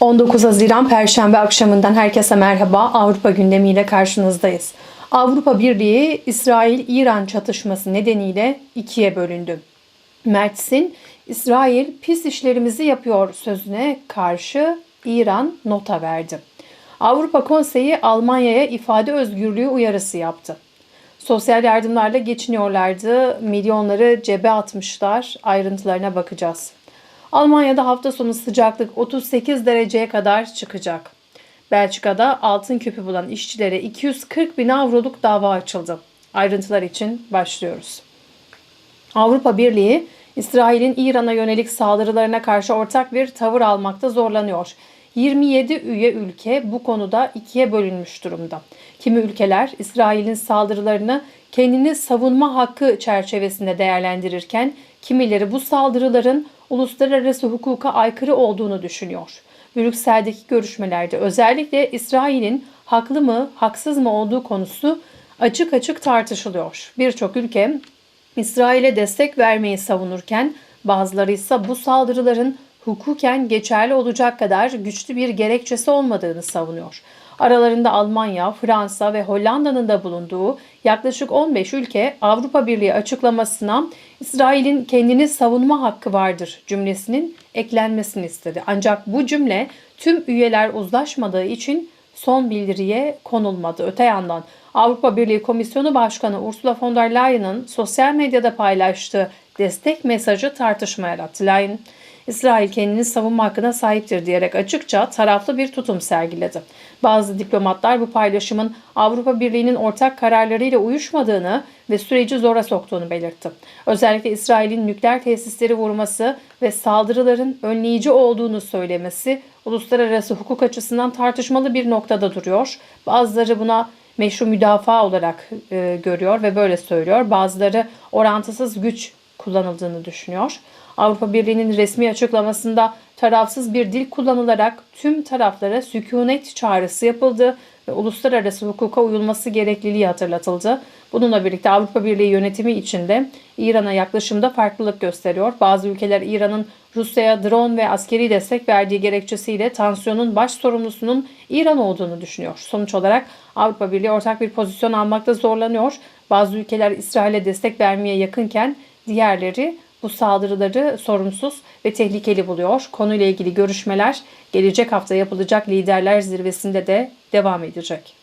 19 Haziran Perşembe akşamından herkese merhaba. Avrupa gündemiyle karşınızdayız. Avrupa Birliği İsrail-İran çatışması nedeniyle ikiye bölündü. Mert'sin İsrail pis işlerimizi yapıyor sözüne karşı İran nota verdi. Avrupa Konseyi Almanya'ya ifade özgürlüğü uyarısı yaptı. Sosyal yardımlarla geçiniyorlardı. Milyonları cebe atmışlar. Ayrıntılarına bakacağız. Almanya'da hafta sonu sıcaklık 38 dereceye kadar çıkacak. Belçika'da altın küpü bulan işçilere 240 bin avroluk dava açıldı. Ayrıntılar için başlıyoruz. Avrupa Birliği, İsrail'in İran'a yönelik saldırılarına karşı ortak bir tavır almakta zorlanıyor. 27 üye ülke bu konuda ikiye bölünmüş durumda. Kimi ülkeler İsrail'in saldırılarını kendini savunma hakkı çerçevesinde değerlendirirken kimileri bu saldırıların uluslararası hukuka aykırı olduğunu düşünüyor. Brüksel'deki görüşmelerde özellikle İsrail'in haklı mı, haksız mı olduğu konusu açık açık tartışılıyor. Birçok ülke İsrail'e destek vermeyi savunurken bazıları ise bu saldırıların hukuken geçerli olacak kadar güçlü bir gerekçesi olmadığını savunuyor. Aralarında Almanya, Fransa ve Hollanda'nın da bulunduğu yaklaşık 15 ülke Avrupa Birliği açıklamasına İsrail'in kendini savunma hakkı vardır cümlesinin eklenmesini istedi. Ancak bu cümle tüm üyeler uzlaşmadığı için son bildiriye konulmadı. Öte yandan Avrupa Birliği Komisyonu Başkanı Ursula von der Leyen'ın sosyal medyada paylaştığı destek mesajı tartışma yarattı. Leyen, İsrail kendini savunma hakkına sahiptir diyerek açıkça taraflı bir tutum sergiledi. Bazı diplomatlar bu paylaşımın Avrupa Birliği'nin ortak kararlarıyla uyuşmadığını ve süreci zora soktuğunu belirtti. Özellikle İsrail'in nükleer tesisleri vurması ve saldırıların önleyici olduğunu söylemesi uluslararası hukuk açısından tartışmalı bir noktada duruyor. Bazıları buna meşru müdafaa olarak e, görüyor ve böyle söylüyor. Bazıları orantısız güç kullanıldığını düşünüyor. Avrupa Birliği'nin resmi açıklamasında tarafsız bir dil kullanılarak tüm taraflara sükunet çağrısı yapıldı ve uluslararası hukuka uyulması gerekliliği hatırlatıldı. Bununla birlikte Avrupa Birliği yönetimi içinde İran'a yaklaşımda farklılık gösteriyor. Bazı ülkeler İran'ın Rusya'ya drone ve askeri destek verdiği gerekçesiyle tansiyonun baş sorumlusunun İran olduğunu düşünüyor. Sonuç olarak Avrupa Birliği ortak bir pozisyon almakta zorlanıyor. Bazı ülkeler İsrail'e destek vermeye yakınken diğerleri bu saldırıları sorumsuz ve tehlikeli buluyor. Konuyla ilgili görüşmeler gelecek hafta yapılacak liderler zirvesinde de devam edecek.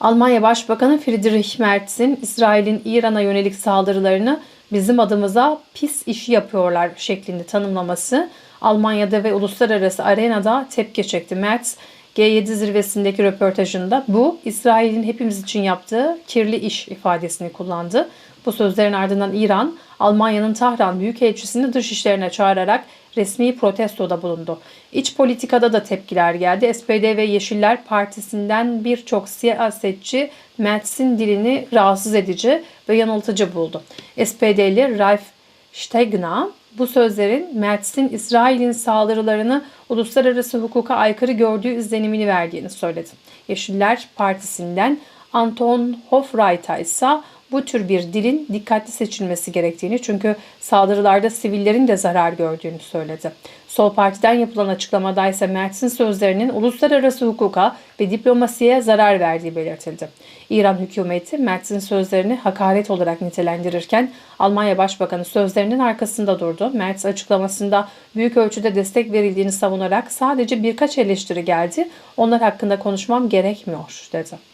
Almanya Başbakanı Friedrich Merz'in İsrail'in İran'a yönelik saldırılarını bizim adımıza pis işi yapıyorlar şeklinde tanımlaması Almanya'da ve uluslararası arenada tepki çekti. Merz G7 zirvesindeki röportajında bu İsrail'in hepimiz için yaptığı kirli iş ifadesini kullandı. Bu sözlerin ardından İran, Almanya'nın Tahran Büyükelçisini dışişlerine çağırarak resmi protestoda bulundu. İç politikada da tepkiler geldi. SPD ve Yeşiller Partisi'nden birçok siyasetçi Merz'in dilini rahatsız edici ve yanıltıcı buldu. SPD'li Ralf Stegner bu sözlerin Merz'in İsrail'in saldırılarını uluslararası hukuka aykırı gördüğü izlenimini verdiğini söyledi. Yeşiller Partisi'nden Anton Hofreiter ise bu tür bir dilin dikkatli seçilmesi gerektiğini çünkü saldırılarda sivillerin de zarar gördüğünü söyledi. Sol Parti'den yapılan açıklamada ise Mert'in sözlerinin uluslararası hukuka ve diplomasiye zarar verdiği belirtildi. İran hükümeti Mert'in sözlerini hakaret olarak nitelendirirken Almanya Başbakanı sözlerinin arkasında durdu. Mertz açıklamasında büyük ölçüde destek verildiğini savunarak sadece birkaç eleştiri geldi. Onlar hakkında konuşmam gerekmiyor dedi.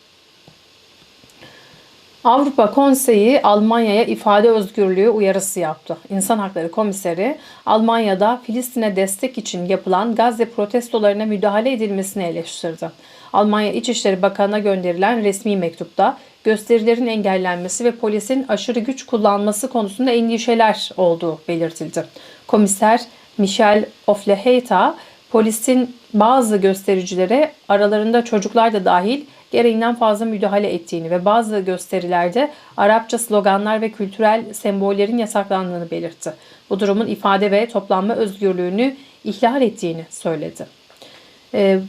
Avrupa Konseyi Almanya'ya ifade özgürlüğü uyarısı yaptı. İnsan Hakları Komiseri Almanya'da Filistin'e destek için yapılan Gazze protestolarına müdahale edilmesini eleştirdi. Almanya İçişleri Bakanı'na gönderilen resmi mektupta gösterilerin engellenmesi ve polisin aşırı güç kullanması konusunda endişeler olduğu belirtildi. Komiser Michel Ofleheta polisin bazı göstericilere aralarında çocuklar da dahil gereğinden fazla müdahale ettiğini ve bazı gösterilerde Arapça sloganlar ve kültürel sembollerin yasaklandığını belirtti. Bu durumun ifade ve toplanma özgürlüğünü ihlal ettiğini söyledi. E,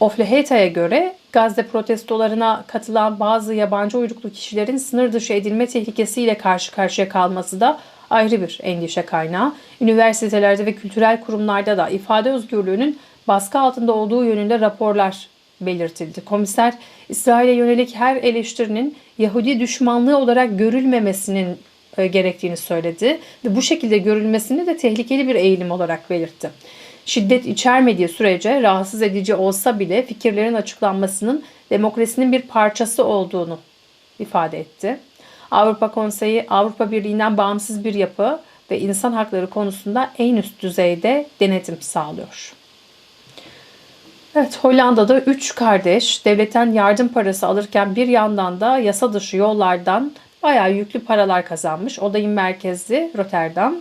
Ofleheta'ya göre Gazze protestolarına katılan bazı yabancı uyruklu kişilerin sınır dışı edilme tehlikesiyle karşı karşıya kalması da ayrı bir endişe kaynağı. Üniversitelerde ve kültürel kurumlarda da ifade özgürlüğünün baskı altında olduğu yönünde raporlar belirtildi. Komiser İsrail'e yönelik her eleştirinin Yahudi düşmanlığı olarak görülmemesinin e, gerektiğini söyledi ve bu şekilde görülmesini de tehlikeli bir eğilim olarak belirtti. Şiddet içermediği sürece rahatsız edici olsa bile fikirlerin açıklanmasının demokrasinin bir parçası olduğunu ifade etti. Avrupa Konseyi Avrupa Birliği'nden bağımsız bir yapı ve insan hakları konusunda en üst düzeyde denetim sağlıyor. Evet, Hollanda'da 3 kardeş devletten yardım parası alırken bir yandan da yasa dışı yollardan bayağı yüklü paralar kazanmış. Odayın merkezi Rotterdam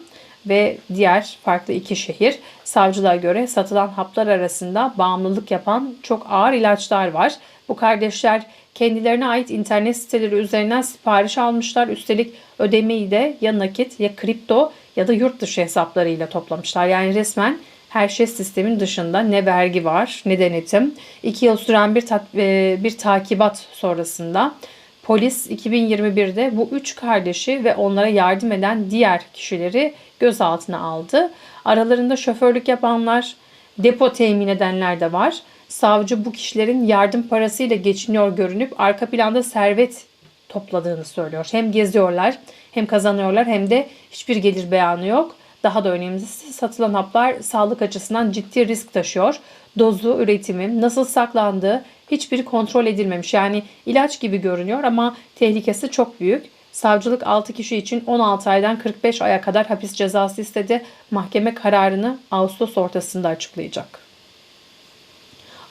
ve diğer farklı iki şehir. Savcılığa göre satılan haplar arasında bağımlılık yapan çok ağır ilaçlar var. Bu kardeşler kendilerine ait internet siteleri üzerinden sipariş almışlar. Üstelik ödemeyi de ya nakit ya kripto ya da yurt dışı hesaplarıyla toplamışlar. Yani resmen her şey sistemin dışında ne vergi var ne denetim. İki yıl süren bir, ta- e, bir takibat sonrasında polis 2021'de bu üç kardeşi ve onlara yardım eden diğer kişileri gözaltına aldı. Aralarında şoförlük yapanlar, depo temin edenler de var. Savcı bu kişilerin yardım parasıyla geçiniyor görünüp arka planda servet topladığını söylüyor. Hem geziyorlar hem kazanıyorlar hem de hiçbir gelir beyanı yok. Daha da önemlisi satılan haplar sağlık açısından ciddi risk taşıyor. Dozu, üretimi, nasıl saklandığı hiçbiri kontrol edilmemiş. Yani ilaç gibi görünüyor ama tehlikesi çok büyük. Savcılık 6 kişi için 16 aydan 45 aya kadar hapis cezası istedi. Mahkeme kararını Ağustos ortasında açıklayacak.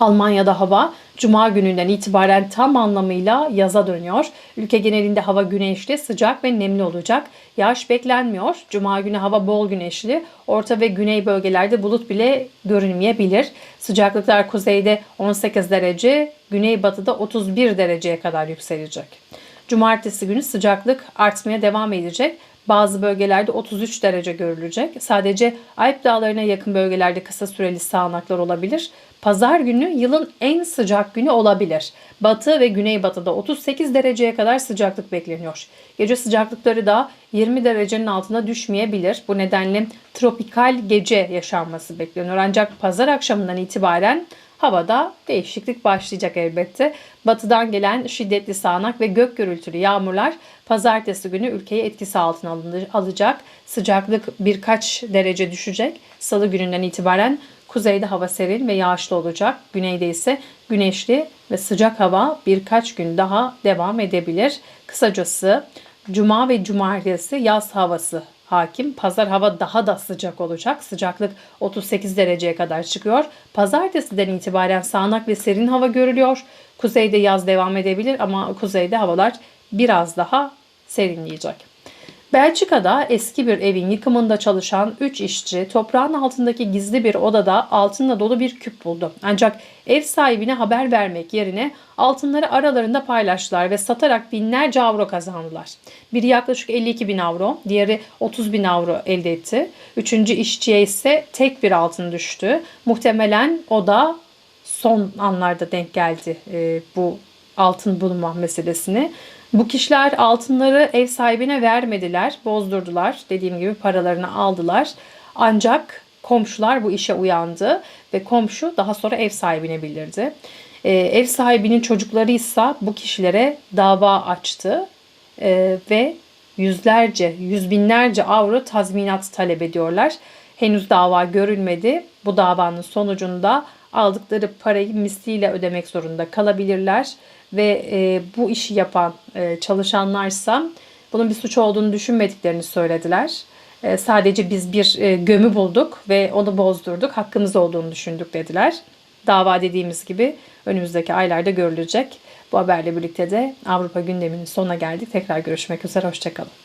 Almanya'da hava cuma gününden itibaren tam anlamıyla yaza dönüyor. Ülke genelinde hava güneşli, sıcak ve nemli olacak. Yağış beklenmiyor. Cuma günü hava bol güneşli. Orta ve güney bölgelerde bulut bile görünmeyebilir. Sıcaklıklar kuzeyde 18 derece, güneybatıda 31 dereceye kadar yükselecek. Cumartesi günü sıcaklık artmaya devam edecek. Bazı bölgelerde 33 derece görülecek. Sadece Alp dağlarına yakın bölgelerde kısa süreli sağanaklar olabilir. Pazar günü yılın en sıcak günü olabilir. Batı ve güneybatıda 38 dereceye kadar sıcaklık bekleniyor. Gece sıcaklıkları da 20 derecenin altına düşmeyebilir. Bu nedenle tropikal gece yaşanması bekleniyor. Ancak pazar akşamından itibaren havada değişiklik başlayacak elbette. Batıdan gelen şiddetli sağanak ve gök gürültülü yağmurlar pazartesi günü ülkeyi etkisi altına alacak. Sıcaklık birkaç derece düşecek. Salı gününden itibaren kuzeyde hava serin ve yağışlı olacak. Güneyde ise güneşli ve sıcak hava birkaç gün daha devam edebilir. Kısacası cuma ve cumartesi yaz havası hakim. Pazar hava daha da sıcak olacak. Sıcaklık 38 dereceye kadar çıkıyor. Pazartesiden itibaren sağanak ve serin hava görülüyor. Kuzeyde yaz devam edebilir ama kuzeyde havalar biraz daha serinleyecek. Belçika'da eski bir evin yıkımında çalışan 3 işçi toprağın altındaki gizli bir odada altınla dolu bir küp buldu. Ancak ev sahibine haber vermek yerine altınları aralarında paylaştılar ve satarak binlerce avro kazandılar. Biri yaklaşık 52 bin avro, diğeri 30 bin avro elde etti. Üçüncü işçiye ise tek bir altın düştü. Muhtemelen o da son anlarda denk geldi e, bu altın bulma meselesini. Bu kişiler altınları ev sahibine vermediler, bozdurdular. Dediğim gibi paralarını aldılar. Ancak komşular bu işe uyandı ve komşu daha sonra ev sahibine bildirdi. Ee, ev sahibinin çocukları ise bu kişilere dava açtı ee, ve yüzlerce, yüz binlerce avro tazminat talep ediyorlar. Henüz dava görülmedi. Bu davanın sonucunda aldıkları parayı misliyle ödemek zorunda kalabilirler ve e, bu işi yapan e, çalışanlarsa bunun bir suç olduğunu düşünmediklerini söylediler. E, sadece biz bir e, gömü bulduk ve onu bozdurduk, hakkımız olduğunu düşündük dediler. Dava dediğimiz gibi önümüzdeki aylarda görülecek. Bu haberle birlikte de Avrupa gündeminin sonuna geldik. Tekrar görüşmek üzere, hoşçakalın.